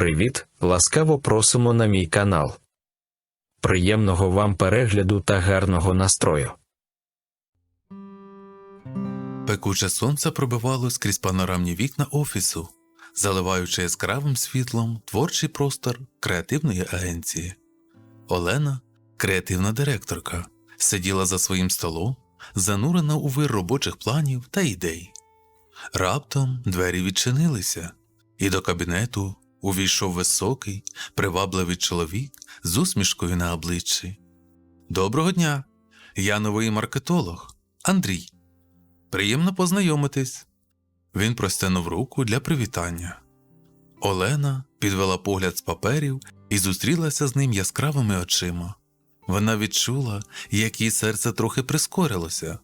Привіт! Ласкаво просимо на мій канал. Приємного вам перегляду та гарного настрою. Пекуче сонце пробивало скрізь панорамні вікна офісу, заливаючи яскравим світлом творчий простор креативної агенції. Олена, креативна директорка, сиділа за своїм столом, занурена у вир робочих планів та ідей. Раптом двері відчинилися, і до кабінету увійшов високий, привабливий чоловік з усмішкою на обличчі. Доброго дня! Я новий маркетолог Андрій. Приємно познайомитись. Він простягнув руку для привітання. Олена підвела погляд з паперів і зустрілася з ним яскравими очима. Вона відчула, як її серце трохи прискорилося.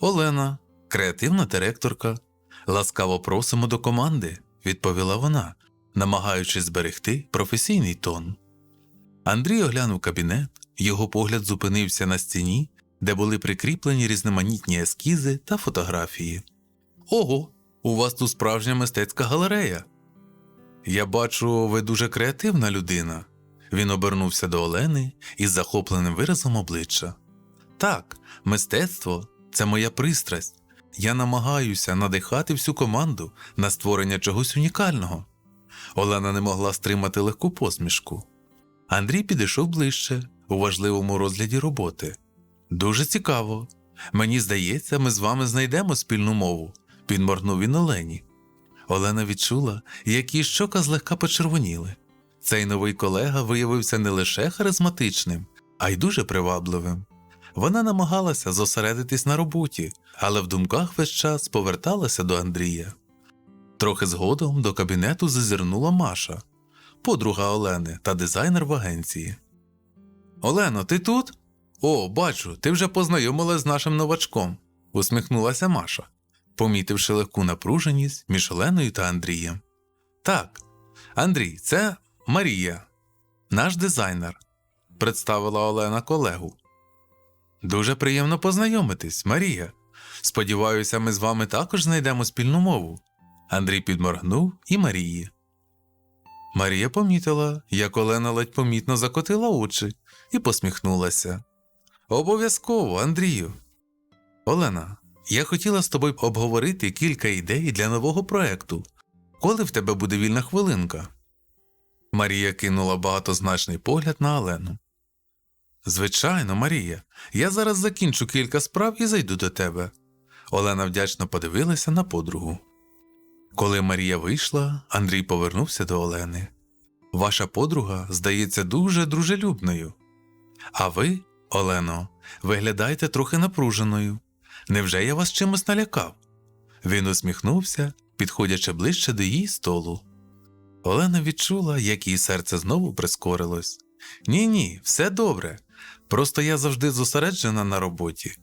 Олена, креативна директорка, ласкаво просимо до команди, відповіла вона, намагаючись зберегти професійний тон. Андрій оглянув кабінет, його погляд зупинився на стіні, де були прикріплені різноманітні ескізи та фотографії. Ого, у вас тут справжня мистецька галерея. Я бачу, ви дуже креативна людина. Він обернувся до Олени із захопленим виразом обличчя. Так, мистецтво це моя пристрасть. Я намагаюся надихати всю команду на створення чогось унікального. Олена не могла стримати легку посмішку. Андрій підійшов ближче у важливому розгляді роботи. Дуже цікаво. Мені здається, ми з вами знайдемо спільну мову, підморгнув він Олені. Олена відчула, як її щока злегка почервоніли. Цей новий колега виявився не лише харизматичним, а й дуже привабливим. Вона намагалася зосередитись на роботі, але в думках весь час поверталася до Андрія. Трохи згодом до кабінету зазирнула Маша, подруга Олени та дизайнер в агенції. Олено, ти тут? О, бачу, ти вже познайомилась з нашим новачком, усміхнулася Маша, помітивши легку напруженість між Оленою та Андрієм. Так, Андрій, це Марія, наш дизайнер, представила Олена колегу. Дуже приємно познайомитись, Марія. Сподіваюся, ми з вами також знайдемо спільну мову. Андрій підморгнув і Марії. Марія помітила, як Олена ледь помітно закотила очі і посміхнулася. Обов'язково, Андрію. Олена, я хотіла з тобою обговорити кілька ідей для нового проекту. Коли в тебе буде вільна хвилинка? Марія кинула багатозначний погляд на Олену. Звичайно, Марія, я зараз закінчу кілька справ і зайду до тебе. Олена вдячно подивилася на подругу. Коли Марія вийшла, Андрій повернувся до Олени. Ваша подруга здається дуже дружелюбною. А ви, Олено, виглядаєте трохи напруженою. Невже я вас чимось налякав? Він усміхнувся, підходячи ближче до її столу. Олена відчула, як її серце знову прискорилось. Ні, ні, все добре. Просто я завжди зосереджена на роботі.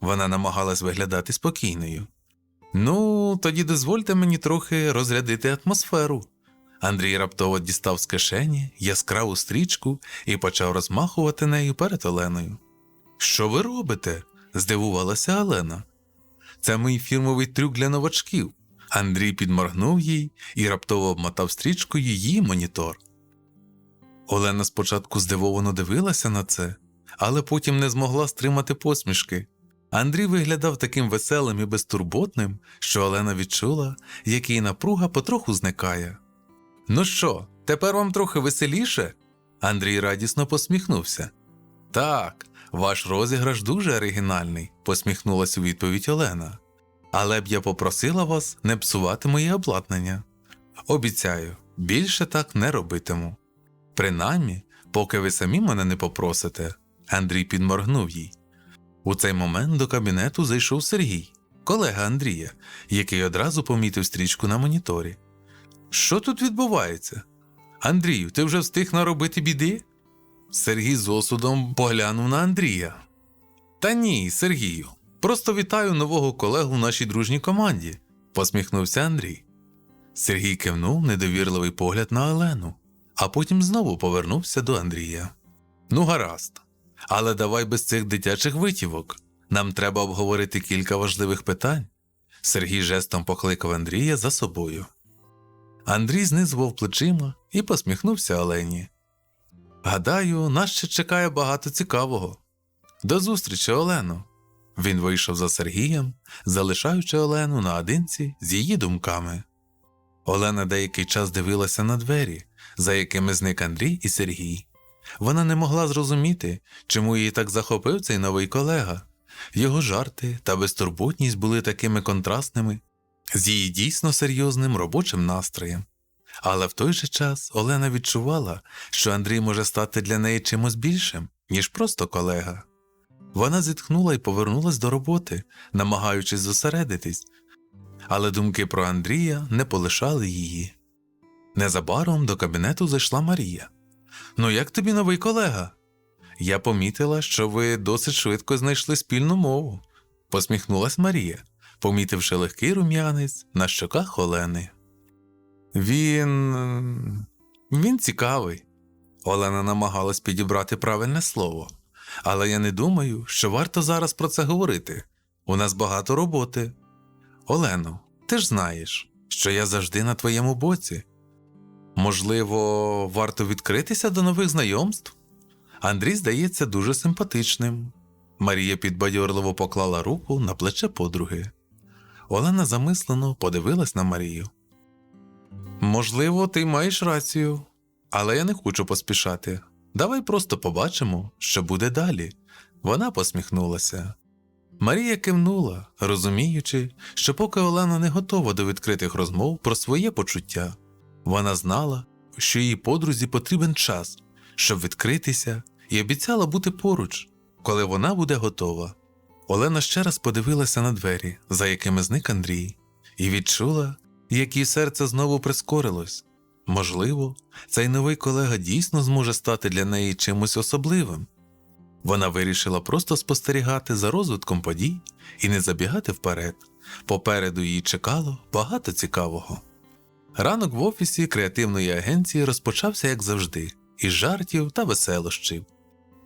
Вона намагалась виглядати спокійною. Ну, тоді дозвольте мені трохи розрядити атмосферу. Андрій раптово дістав з кишені яскраву стрічку і почав розмахувати нею перед Оленою. Що ви робите? здивувалася Олена. Це мій фірмовий трюк для новачків. Андрій підморгнув їй і раптово обмотав стрічкою її монітор. Олена спочатку здивовано дивилася на це, але потім не змогла стримати посмішки. Андрій виглядав таким веселим і безтурботним, що Олена відчула, як її напруга потроху зникає. Ну що, тепер вам трохи веселіше? Андрій радісно посміхнувся. Так, ваш розіграш дуже оригінальний, посміхнулася у відповідь Олена. Але б я попросила вас не псувати моє обладнання. Обіцяю, більше так не робитиму. Принаймні, поки ви самі мене не попросите, Андрій підморгнув їй. У цей момент до кабінету зайшов Сергій, колега Андрія, який одразу помітив стрічку на моніторі. Що тут відбувається? Андрію, ти вже встиг наробити біди? Сергій з осудом поглянув на Андрія. Та ні, Сергію, просто вітаю нового колегу в нашій дружній команді, посміхнувся Андрій. Сергій кивнув недовірливий погляд на Олену, а потім знову повернувся до Андрія. Ну, гаразд, але давай без цих дитячих витівок. Нам треба обговорити кілька важливих питань. Сергій жестом покликав Андрія за собою. Андрій знизував плечима і посміхнувся Олені. Гадаю, нас ще чекає багато цікавого. До зустрічі, Олено. Він вийшов за Сергієм, залишаючи Олену наодинці з її думками. Олена деякий час дивилася на двері, за якими зник Андрій і Сергій. Вона не могла зрозуміти, чому її так захопив цей новий колега. Його жарти та безтурботність були такими контрастними з її дійсно серйозним робочим настроєм. Але в той же час Олена відчувала, що Андрій може стати для неї чимось більшим, ніж просто колега. Вона зітхнула і повернулась до роботи, намагаючись зосередитись, але думки про Андрія не полишали її. Незабаром до кабінету зайшла Марія. Ну, як тобі новий колега? Я помітила, що ви досить швидко знайшли спільну мову, посміхнулась Марія, помітивши легкий рум'янець на щоках Олени. Він. він цікавий. Олена намагалась підібрати правильне слово. Але я не думаю, що варто зараз про це говорити. У нас багато роботи. Олено, ти ж знаєш, що я завжди на твоєму боці. Можливо, варто відкритися до нових знайомств? Андрій здається дуже симпатичним. Марія підбадьорливо поклала руку на плече подруги. Олена замислено подивилась на Марію. Можливо, ти маєш рацію, але я не хочу поспішати. Давай просто побачимо, що буде далі. Вона посміхнулася. Марія кивнула, розуміючи, що поки Олена не готова до відкритих розмов про своє почуття, вона знала, що її подрузі потрібен час, щоб відкритися, і обіцяла бути поруч, коли вона буде готова. Олена ще раз подивилася на двері, за якими зник Андрій, і відчула, як її серце знову прискорилось. Можливо, цей новий колега дійсно зможе стати для неї чимось особливим. Вона вирішила просто спостерігати за розвитком подій і не забігати вперед. Попереду її чекало багато цікавого. Ранок в офісі креативної агенції розпочався, як завжди, із жартів та веселощів.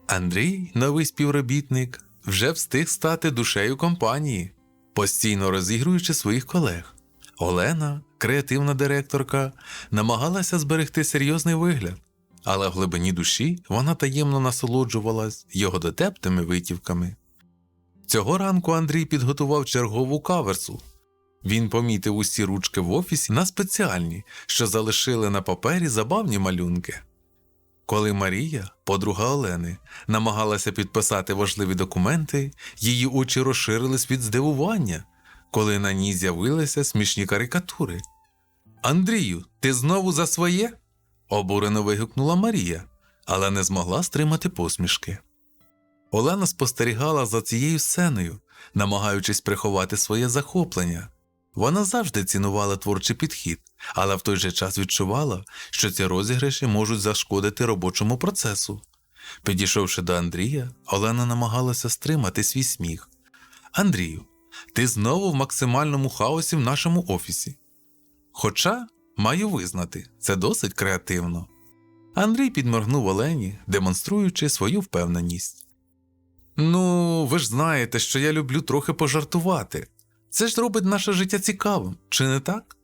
Андрій, новий співробітник, вже встиг стати душею компанії, постійно розігруючи своїх колег. Олена, креативна директорка, намагалася зберегти серйозний вигляд, але в глибині душі вона таємно насолоджувалась його дотептими витівками. Цього ранку Андрій підготував чергову каверсу. Він помітив усі ручки в офісі на спеціальні, що залишили на папері забавні малюнки. Коли Марія, подруга Олени, намагалася підписати важливі документи, її очі розширились від здивування, коли на ній з'явилися смішні карикатури. Андрію, ти знову за своє? обурено вигукнула Марія, але не змогла стримати посмішки. Олена спостерігала за цією сценою, намагаючись приховати своє захоплення. Вона завжди цінувала творчий підхід, але в той же час відчувала, що ці розіграші можуть зашкодити робочому процесу. Підійшовши до Андрія, Олена намагалася стримати свій сміх. Андрію, ти знову в максимальному хаосі в нашому офісі. Хоча, маю визнати, це досить креативно. Андрій підморгнув Олені, демонструючи свою впевненість. Ну, ви ж знаєте, що я люблю трохи пожартувати. Це ж робить наше життя цікавим, чи не так?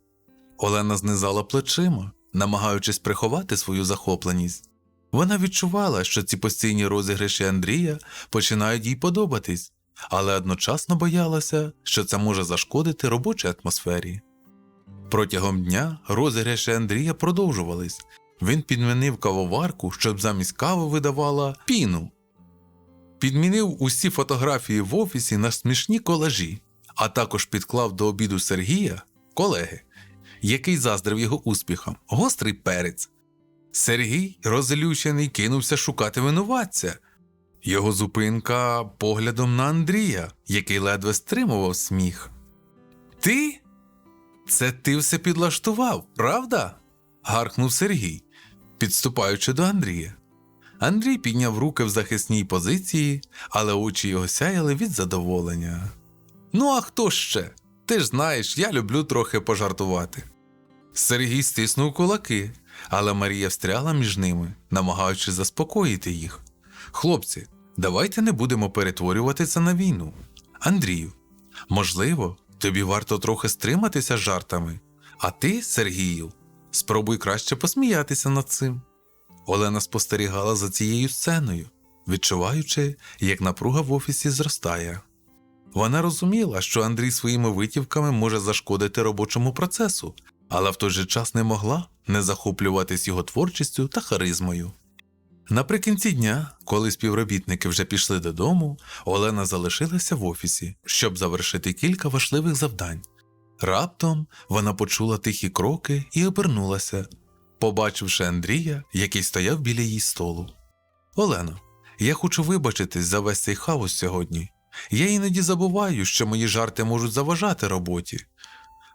Олена знизала плечима, намагаючись приховати свою захопленість. Вона відчувала, що ці постійні розіграші Андрія починають їй подобатись, але одночасно боялася, що це може зашкодити робочій атмосфері. Протягом дня розіграші Андрія продовжувались. Він підмінив кавоварку, щоб замість кави видавала піну. Підмінив усі фотографії в офісі на смішні колажі, а також підклав до обіду Сергія, колеги, який заздрив його успіхам, гострий перець. Сергій, розлючений, кинувся шукати винуватця. Його зупинка поглядом на Андрія, який ледве стримував сміх. Ти? Це ти все підлаштував, правда? гаркнув Сергій, підступаючи до Андрія. Андрій підняв руки в захисній позиції, але очі його сяяли від задоволення. Ну, а хто ще? Ти ж знаєш, я люблю трохи пожартувати. Сергій стиснув кулаки, але Марія встряла між ними, намагаючись заспокоїти їх. Хлопці, давайте не будемо перетворювати це на війну. Андрію, можливо, тобі варто трохи стриматися жартами, а ти, Сергію, Спробуй краще посміятися над цим. Олена спостерігала за цією сценою, відчуваючи, як напруга в офісі зростає. Вона розуміла, що Андрій своїми витівками може зашкодити робочому процесу, але в той же час не могла не захоплюватись його творчістю та харизмою. Наприкінці дня, коли співробітники вже пішли додому, Олена залишилася в офісі, щоб завершити кілька важливих завдань. Раптом вона почула тихі кроки і обернулася, побачивши Андрія, який стояв біля її столу. Олено, я хочу вибачитись за весь цей хаос сьогодні. Я іноді забуваю, що мої жарти можуть заважати роботі.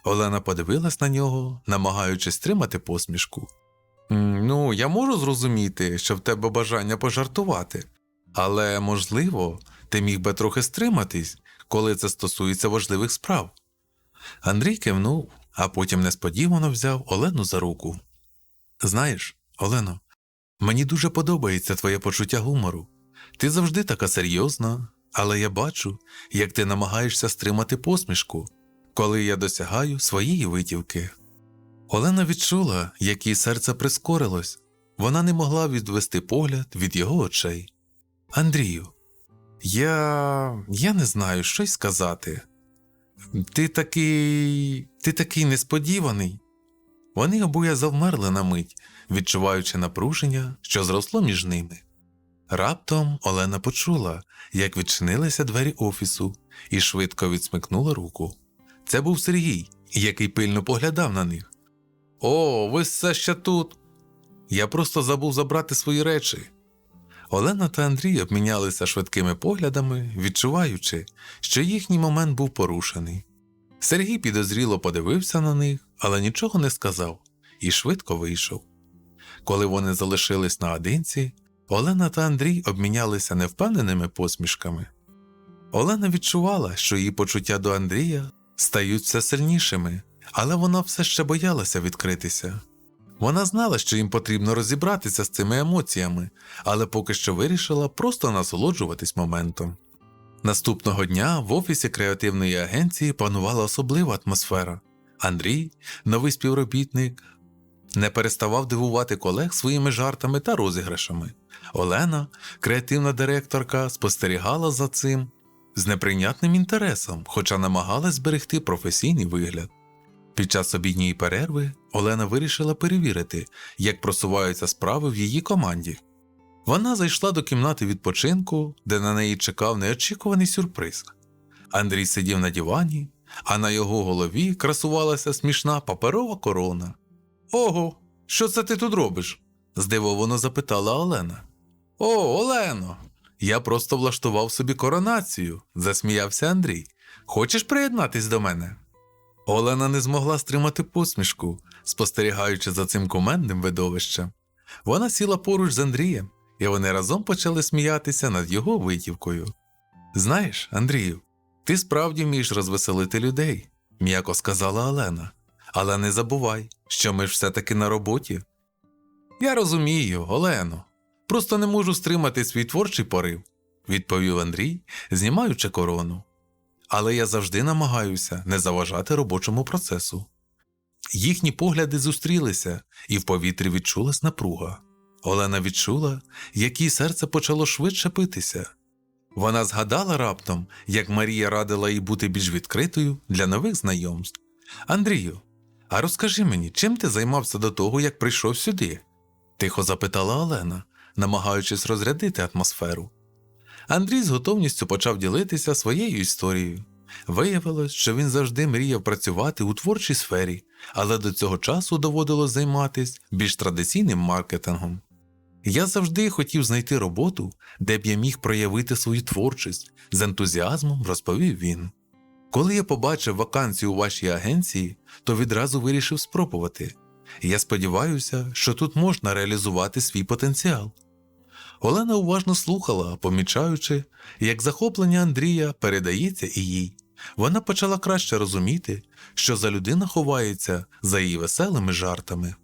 Олена подивилась на нього, намагаючись стримати посмішку. Ну, я можу зрозуміти, що в тебе бажання пожартувати, але, можливо, ти міг би трохи стриматись, коли це стосується важливих справ. Андрій кивнув, а потім несподівано взяв Олену за руку. Знаєш, Олено, мені дуже подобається твоє почуття гумору. Ти завжди така серйозна, але я бачу, як ти намагаєшся стримати посмішку, коли я досягаю своєї витівки. Олена відчула, як її серце прискорилось. Вона не могла відвести погляд від його очей. Андрію, я. я не знаю, що й сказати. Ти такий. ти такий несподіваний. Вони обоє завмерли на мить, відчуваючи напруження, що зросло між ними. Раптом Олена почула, як відчинилися двері офісу, і швидко відсмикнула руку. Це був Сергій, який пильно поглядав на них. О, ви все ще тут. Я просто забув забрати свої речі. Олена та Андрій обмінялися швидкими поглядами, відчуваючи, що їхній момент був порушений. Сергій підозріло подивився на них, але нічого не сказав і швидко вийшов. Коли вони залишились наодинці, Олена та Андрій обмінялися невпевненими посмішками. Олена відчувала, що її почуття до Андрія стають все сильнішими, але вона все ще боялася відкритися. Вона знала, що їм потрібно розібратися з цими емоціями, але поки що вирішила просто насолоджуватись моментом. Наступного дня в офісі креативної агенції панувала особлива атмосфера. Андрій, новий співробітник, не переставав дивувати колег своїми жартами та розіграшами. Олена, креативна директорка, спостерігала за цим з неприйнятним інтересом, хоча намагалась зберегти професійний вигляд. Під час обідньої перерви Олена вирішила перевірити, як просуваються справи в її команді. Вона зайшла до кімнати відпочинку, де на неї чекав неочікуваний сюрприз. Андрій сидів на дивані, а на його голові красувалася смішна паперова корона. Ого, що це ти тут робиш? Здивовано запитала Олена. О, Олено! Я просто влаштував собі коронацію, засміявся Андрій. Хочеш приєднатись до мене? Олена не змогла стримати посмішку, спостерігаючи за цим кумедним видовищем. Вона сіла поруч з Андрієм, і вони разом почали сміятися над його витівкою. Знаєш, Андрію, ти справді вмієш розвеселити людей, м'яко сказала Олена. Але не забувай, що ми ж все-таки на роботі. Я розумію, Олено. Просто не можу стримати свій творчий порив, відповів Андрій, знімаючи корону. Але я завжди намагаюся не заважати робочому процесу. Їхні погляди зустрілися, і в повітрі відчулась напруга. Олена відчула, як її серце почало швидше битися. Вона згадала раптом, як Марія радила їй бути більш відкритою для нових знайомств. Андрію, а розкажи мені, чим ти займався до того, як прийшов сюди? Тихо запитала Олена, намагаючись розрядити атмосферу. Андрій з готовністю почав ділитися своєю історією. Виявилось, що він завжди мріяв працювати у творчій сфері, але до цього часу доводилось займатися більш традиційним маркетингом. Я завжди хотів знайти роботу, де б я міг проявити свою творчість, з ентузіазмом розповів він. Коли я побачив вакансію у вашій агенції, то відразу вирішив спробувати. Я сподіваюся, що тут можна реалізувати свій потенціал. Олена уважно слухала, помічаючи, як захоплення Андрія передається і їй. Вона почала краще розуміти, що за людина ховається за її веселими жартами.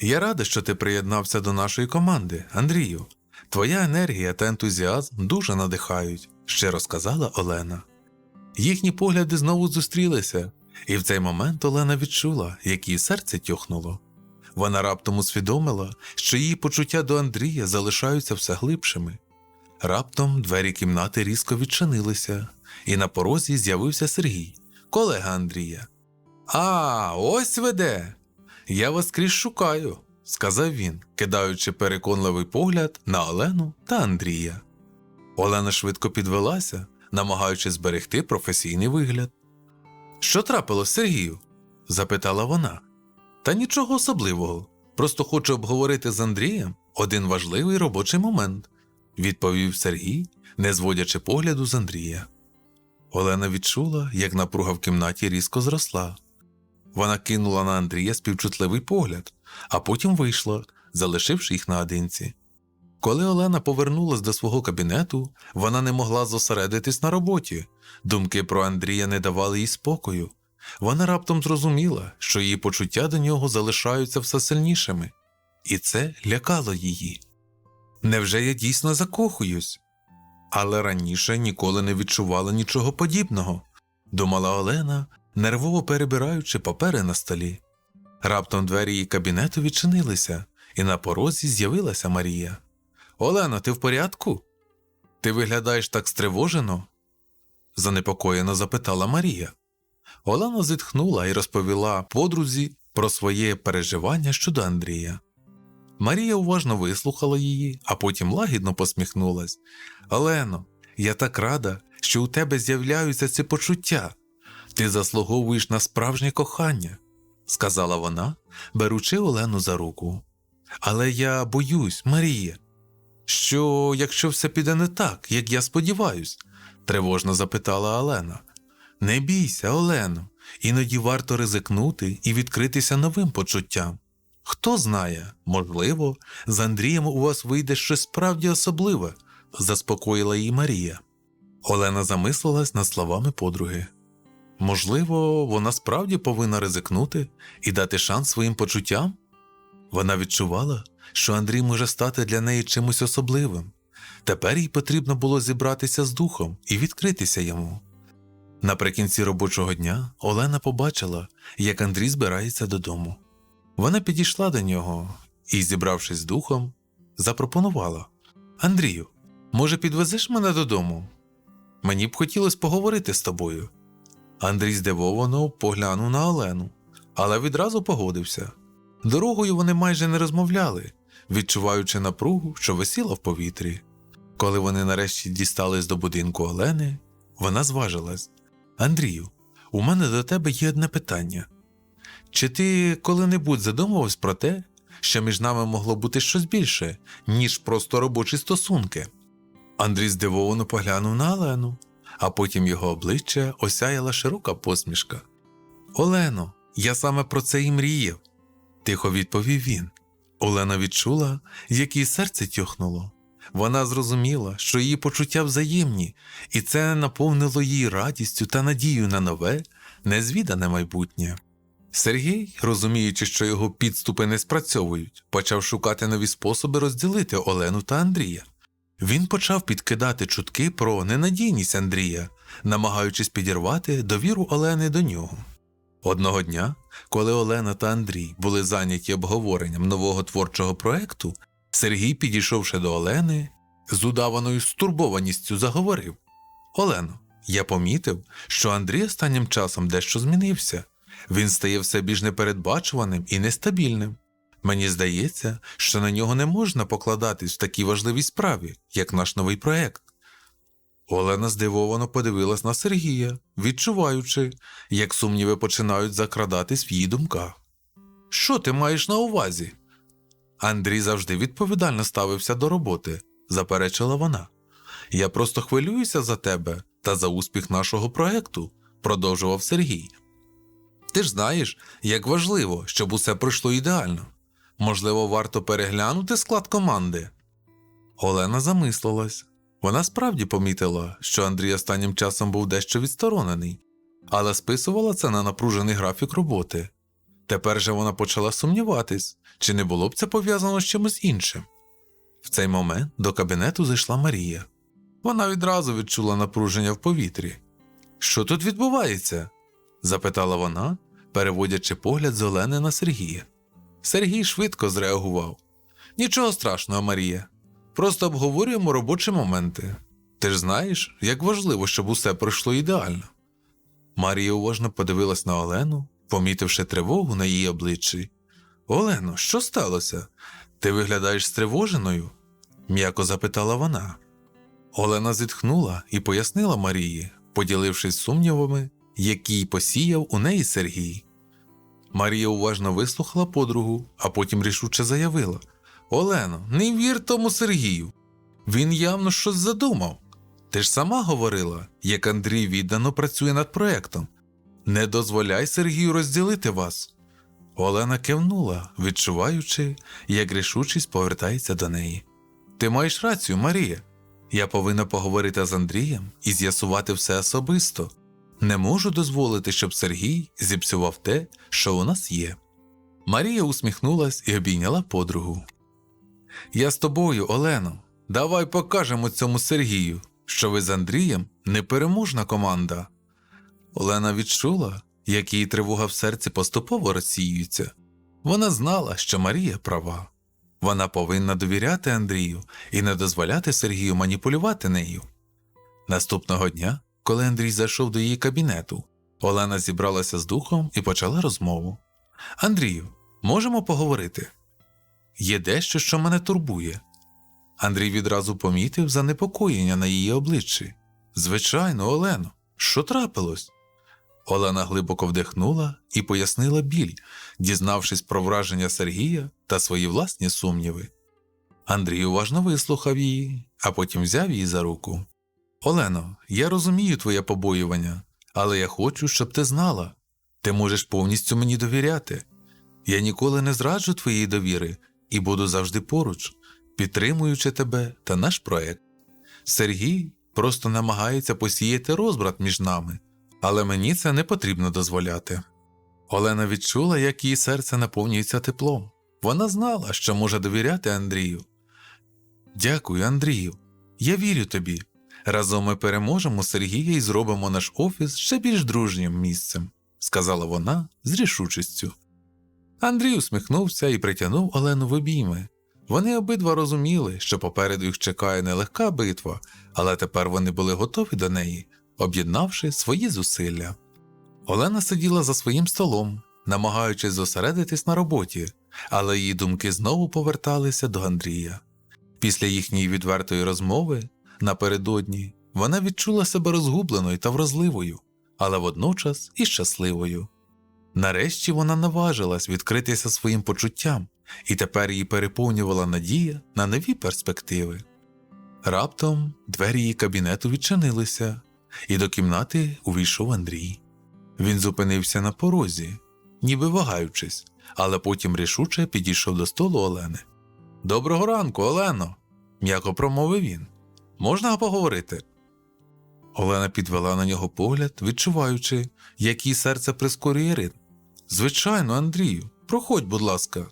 Я рада, що ти приєднався до нашої команди, Андрію. Твоя енергія та ентузіазм дуже надихають, щиро сказала Олена. Їхні погляди знову зустрілися, і в цей момент Олена відчула, як її серце тьохнуло. Вона раптом усвідомила, що її почуття до Андрія залишаються все глибшими. Раптом двері кімнати різко відчинилися, і на порозі з'явився Сергій, колега Андрія. А, ось веде. Я вас скрізь шукаю, сказав він, кидаючи переконливий погляд на Олену та Андрія. Олена швидко підвелася, намагаючись зберегти професійний вигляд. Що трапилось, Сергію? запитала вона. Та нічого особливого. Просто хочу обговорити з Андрієм один важливий робочий момент, відповів Сергій, не зводячи погляду з Андрія. Олена відчула, як напруга в кімнаті різко зросла. Вона кинула на Андрія співчутливий погляд, а потім вийшла, залишивши їх наодинці. Коли Олена повернулась до свого кабінету, вона не могла зосередитись на роботі. Думки про Андрія не давали їй спокою. Вона раптом зрозуміла, що її почуття до нього залишаються все сильнішими, і це лякало її. Невже я дійсно закохуюсь? Але раніше ніколи не відчувала нічого подібного, думала Олена, нервово перебираючи папери на столі. Раптом двері її кабінету відчинилися, і на порозі з'явилася Марія. Олено, ти в порядку? Ти виглядаєш так стривожено? занепокоєно запитала Марія. Олена зітхнула і розповіла подрузі про своє переживання щодо Андрія. Марія уважно вислухала її, а потім лагідно посміхнулась. Олено, я так рада, що у тебе з'являються ці почуття. Ти заслуговуєш на справжнє кохання, сказала вона, беручи Олену за руку. Але я боюсь, Марія, що якщо все піде не так, як я сподіваюсь, тривожно запитала Олена. Не бійся, Олено, іноді варто ризикнути і відкритися новим почуттям. Хто знає, можливо, з Андрієм у вас вийде щось справді особливе, заспокоїла її Марія. Олена замислилась над словами подруги. Можливо, вона справді повинна ризикнути і дати шанс своїм почуттям? Вона відчувала, що Андрій може стати для неї чимось особливим. Тепер їй потрібно було зібратися з духом і відкритися йому. Наприкінці робочого дня Олена побачила, як Андрій збирається додому. Вона підійшла до нього і, зібравшись з духом, запропонувала: Андрію, може, підвезеш мене додому? Мені б хотілося поговорити з тобою. Андрій здивовано поглянув на Олену, але відразу погодився. Дорогою вони майже не розмовляли, відчуваючи напругу, що висіла в повітрі. Коли вони нарешті дістались до будинку Олени, вона зважилась. Андрію, у мене до тебе є одне питання. Чи ти коли-небудь задумувався про те, що між нами могло бути щось більше, ніж просто робочі стосунки? Андрій здивовано поглянув на Олену, а потім його обличчя осяяла широка посмішка. Олено, я саме про це і мріяв, тихо відповів він. Олена відчула, як її серце тьохнуло. Вона зрозуміла, що її почуття взаємні, і це наповнило її радістю та надією на нове, незвідане майбутнє. Сергій, розуміючи, що його підступи не спрацьовують, почав шукати нові способи розділити Олену та Андрія. Він почав підкидати чутки про ненадійність Андрія, намагаючись підірвати довіру Олени до нього. Одного дня, коли Олена та Андрій були зайняті обговоренням нового творчого проекту, Сергій, підійшовши до Олени, з удаваною стурбованістю заговорив: Олено, я помітив, що Андрій останнім часом дещо змінився. Він стає все більш непередбачуваним і нестабільним. Мені здається, що на нього не можна покладатись в такій важливій справі, як наш новий проект. Олена здивовано подивилась на Сергія, відчуваючи, як сумніви починають закрадатись в її думках. Що ти маєш на увазі? Андрій завжди відповідально ставився до роботи, заперечила вона. Я просто хвилююся за тебе та за успіх нашого проекту, продовжував Сергій. Ти ж знаєш, як важливо, щоб усе пройшло ідеально. Можливо, варто переглянути склад команди. Олена замислилась. Вона справді помітила, що Андрій останнім часом був дещо відсторонений, але списувала це на напружений графік роботи. Тепер же вона почала сумніватись, чи не було б це пов'язано з чимось іншим. В цей момент до кабінету зайшла Марія. Вона відразу відчула напруження в повітрі. Що тут відбувається? запитала вона, переводячи погляд з на Сергія. Сергій швидко зреагував. Нічого страшного, Марія. Просто обговорюємо робочі моменти. Ти ж знаєш, як важливо, щоб усе пройшло ідеально. Марія уважно подивилась на Олену, помітивши тривогу на її обличчі. Олено, що сталося? Ти виглядаєш стривоженою? м'яко запитала вона. Олена зітхнула і пояснила Марії, поділившись сумнівами, які посіяв у неї Сергій. Марія уважно вислухала подругу, а потім рішуче заявила: Олено, не вір тому Сергію. Він явно щось задумав. Ти ж сама говорила, як Андрій віддано працює над проектом. Не дозволяй Сергію розділити вас. Олена кивнула, відчуваючи, як рішучість повертається до неї. Ти маєш рацію, Марія. Я повинна поговорити з Андрієм і з'ясувати все особисто. Не можу дозволити, щоб Сергій зіпсував те, що у нас є. Марія усміхнулась і обійняла подругу. Я з тобою, Олено. Давай покажемо цьому Сергію, що ви з Андрієм непереможна команда. Олена відчула, як її тривога в серці поступово розсіюється. Вона знала, що Марія права. Вона повинна довіряти Андрію і не дозволяти Сергію маніпулювати нею. Наступного дня, коли Андрій зайшов до її кабінету, Олена зібралася з духом і почала розмову. Андрію, можемо поговорити? Є дещо, що мене турбує. Андрій відразу помітив занепокоєння на її обличчі. Звичайно, Олено, що трапилось? Олена глибоко вдихнула і пояснила біль, дізнавшись про враження Сергія та свої власні сумніви. Андрій уважно вислухав її, а потім взяв її за руку. Олено, я розумію твоє побоювання, але я хочу, щоб ти знала. Ти можеш повністю мені довіряти. Я ніколи не зраджу твоєї довіри і буду завжди поруч, підтримуючи тебе та наш проект. Сергій просто намагається посіяти розбрат між нами, але мені це не потрібно дозволяти. Олена відчула, як її серце наповнюється теплом. Вона знала, що може довіряти Андрію. Дякую, Андрію. Я вірю тобі. Разом ми переможемо Сергія і зробимо наш офіс ще більш дружнім місцем, сказала вона з рішучістю. Андрій усміхнувся і притягнув Олену в обійми. Вони обидва розуміли, що попереду їх чекає нелегка битва, але тепер вони були готові до неї, об'єднавши свої зусилля. Олена сиділа за своїм столом, намагаючись зосередитись на роботі, але її думки знову поверталися до Андрія. Після їхньої відвертої розмови напередодні вона відчула себе розгубленою та вразливою, але водночас і щасливою. Нарешті вона наважилась відкритися своїм почуттям, і тепер її переповнювала надія на нові перспективи. Раптом двері її кабінету відчинилися, і до кімнати увійшов Андрій. Він зупинився на порозі, ніби вагаючись, але потім рішуче підійшов до столу Олени. Доброго ранку, Олено, м'яко промовив він. Можна поговорити? Олена підвела на нього погляд, відчуваючи, як її серце прискорює ритм. Звичайно, Андрію, проходь, будь ласка.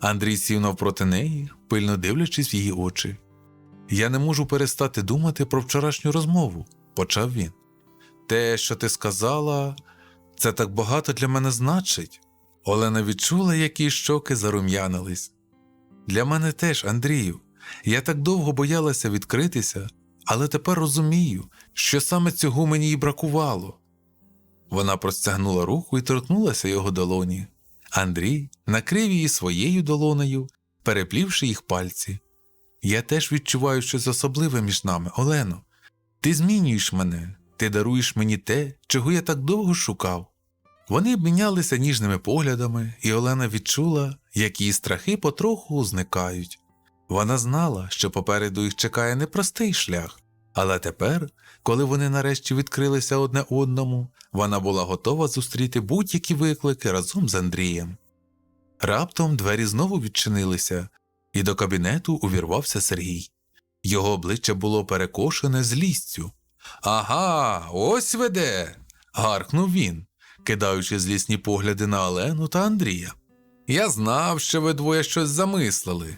Андрій сів навпроти неї, пильно дивлячись в її очі. Я не можу перестати думати про вчорашню розмову, почав він. Те, що ти сказала, це так багато для мене значить. Олена відчула, як її щоки зарум'янились. Для мене теж, Андрію, я так довго боялася відкритися, але тепер розумію, що саме цього мені й бракувало. Вона простягнула руку і торкнулася його долоні. Андрій накрив її своєю долонею, переплівши їх пальці. Я теж відчуваю щось особливе між нами, Олено. Ти змінюєш мене, ти даруєш мені те, чого я так довго шукав. Вони обмінялися ніжними поглядами, і Олена відчула, як її страхи потроху зникають. Вона знала, що попереду їх чекає непростий шлях, але тепер, коли вони нарешті відкрилися одне одному, вона була готова зустріти будь-які виклики разом з Андрієм. Раптом двері знову відчинилися, і до кабінету увірвався Сергій. Його обличчя було перекошене злістю. Ага, ось веде. гаркнув він, кидаючи злісні погляди на Олену та Андрія. Я знав, що ви двоє щось замислили.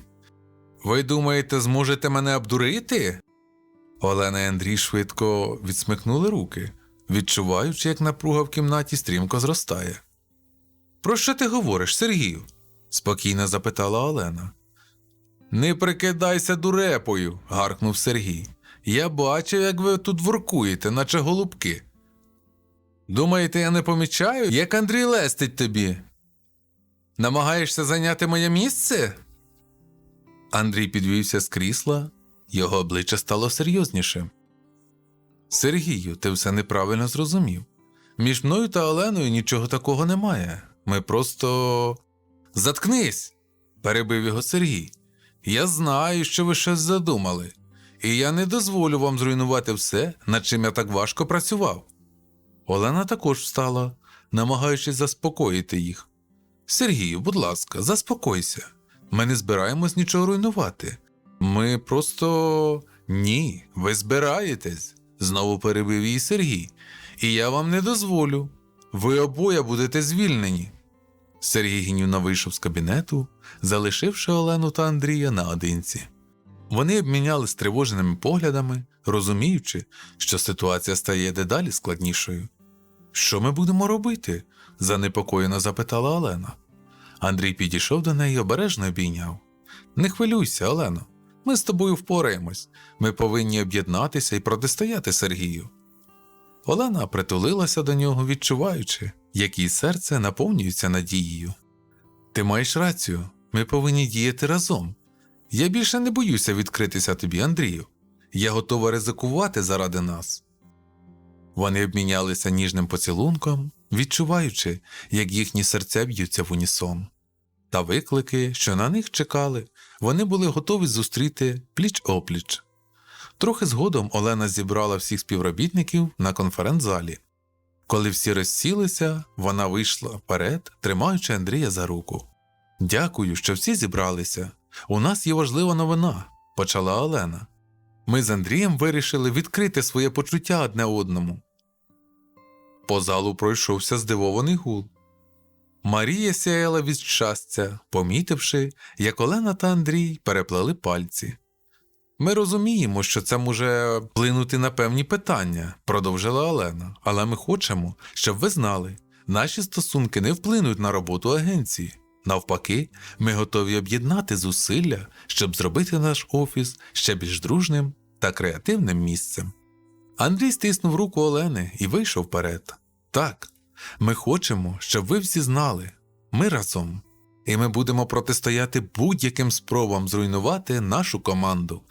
Ви думаєте, зможете мене обдурити? Олена і Андрій швидко відсмикнули руки, відчуваючи, як напруга в кімнаті стрімко зростає. Про що ти говориш, Сергію? спокійно запитала Олена. Не прикидайся дурепою, гаркнув Сергій. Я бачив, як ви тут воркуєте, наче голубки. Думаєте, я не помічаю, як Андрій лестить тобі? Намагаєшся зайняти моє місце? Андрій підвівся з крісла, його обличчя стало серйознішим. Сергію, ти все неправильно зрозумів. Між мною та Оленою нічого такого немає. Ми просто. Заткнись! перебив його Сергій. Я знаю, що ви щось задумали, і я не дозволю вам зруйнувати все, над чим я так важко працював. Олена також встала, намагаючись заспокоїти їх. Сергію, будь ласка, заспокойся. Ми не збираємось нічого руйнувати. Ми просто. Ні, ви збираєтесь, знову перебив її Сергій. І я вам не дозволю. Ви обоє будете звільнені. Сергій гнівно вийшов з кабінету, залишивши Олену та Андрія наодинці. Вони обміняли стривоженими поглядами, розуміючи, що ситуація стає дедалі складнішою. Що ми будемо робити? занепокоєно запитала Олена. Андрій підійшов до неї обережно обійняв. Не хвилюйся, Олено, ми з тобою впораємось. Ми повинні об'єднатися і протистояти Сергію. Олена притулилася до нього, відчуваючи, як її серце наповнюється надією. Ти маєш рацію, ми повинні діяти разом. Я більше не боюся відкритися тобі, Андрію. Я готова ризикувати заради нас. Вони обмінялися ніжним поцілунком, відчуваючи, як їхні серця б'ються в унісон. Та виклики, що на них чекали, вони були готові зустріти пліч опліч. Трохи згодом Олена зібрала всіх співробітників на конференц-залі. Коли всі розсілися, вона вийшла вперед, тримаючи Андрія за руку. Дякую, що всі зібралися. У нас є важлива новина, почала Олена. Ми з Андрієм вирішили відкрити своє почуття одне одному. По залу пройшовся здивований гул. Марія сяяла від щастя, помітивши, як Олена та Андрій переплели пальці. Ми розуміємо, що це може вплинути на певні питання, продовжила Олена, але ми хочемо, щоб ви знали, наші стосунки не вплинуть на роботу агенції. Навпаки, ми готові об'єднати зусилля, щоб зробити наш офіс ще більш дружним та креативним місцем. Андрій стиснув руку Олени і вийшов вперед. Так, ми хочемо, щоб ви всі знали, ми разом, і ми будемо протистояти будь-яким спробам зруйнувати нашу команду.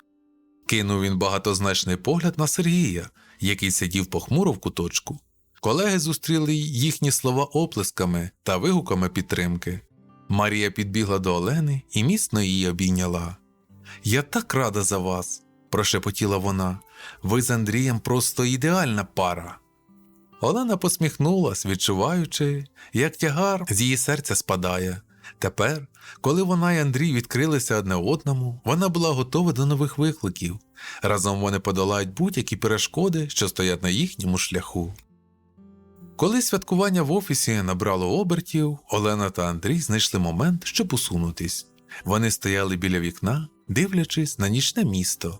Кинув він багатозначний погляд на Сергія, який сидів похмуро в куточку. Колеги зустріли їхні слова оплесками та вигуками підтримки. Марія підбігла до Олени і міцно її обійняла. Я так рада за вас, прошепотіла вона. Ви з Андрієм просто ідеальна пара. Олена посміхнулась, відчуваючи, як тягар з її серця спадає. Тепер, коли вона і Андрій відкрилися одне одному, вона була готова до нових викликів. Разом вони подолають будь-які перешкоди, що стоять на їхньому шляху. Коли святкування в офісі набрало обертів, Олена та Андрій знайшли момент, щоб усунутись. Вони стояли біля вікна, дивлячись на нічне місто.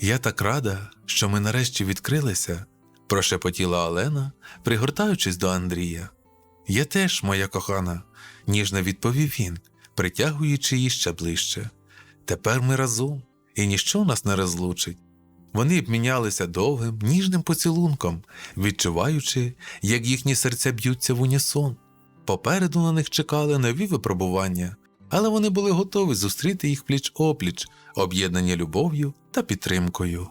Я так рада, що ми нарешті відкрилися, прошепотіла Олена, пригортаючись до Андрія. Я теж, моя кохана, ніжно відповів він, притягуючи її ще ближче. Тепер ми разом, і ніщо нас не розлучить. Вони обмінялися довгим, ніжним поцілунком, відчуваючи, як їхні серця б'ються в унісон. Попереду на них чекали нові випробування, але вони були готові зустріти їх пліч опліч, об'єднані любов'ю та підтримкою.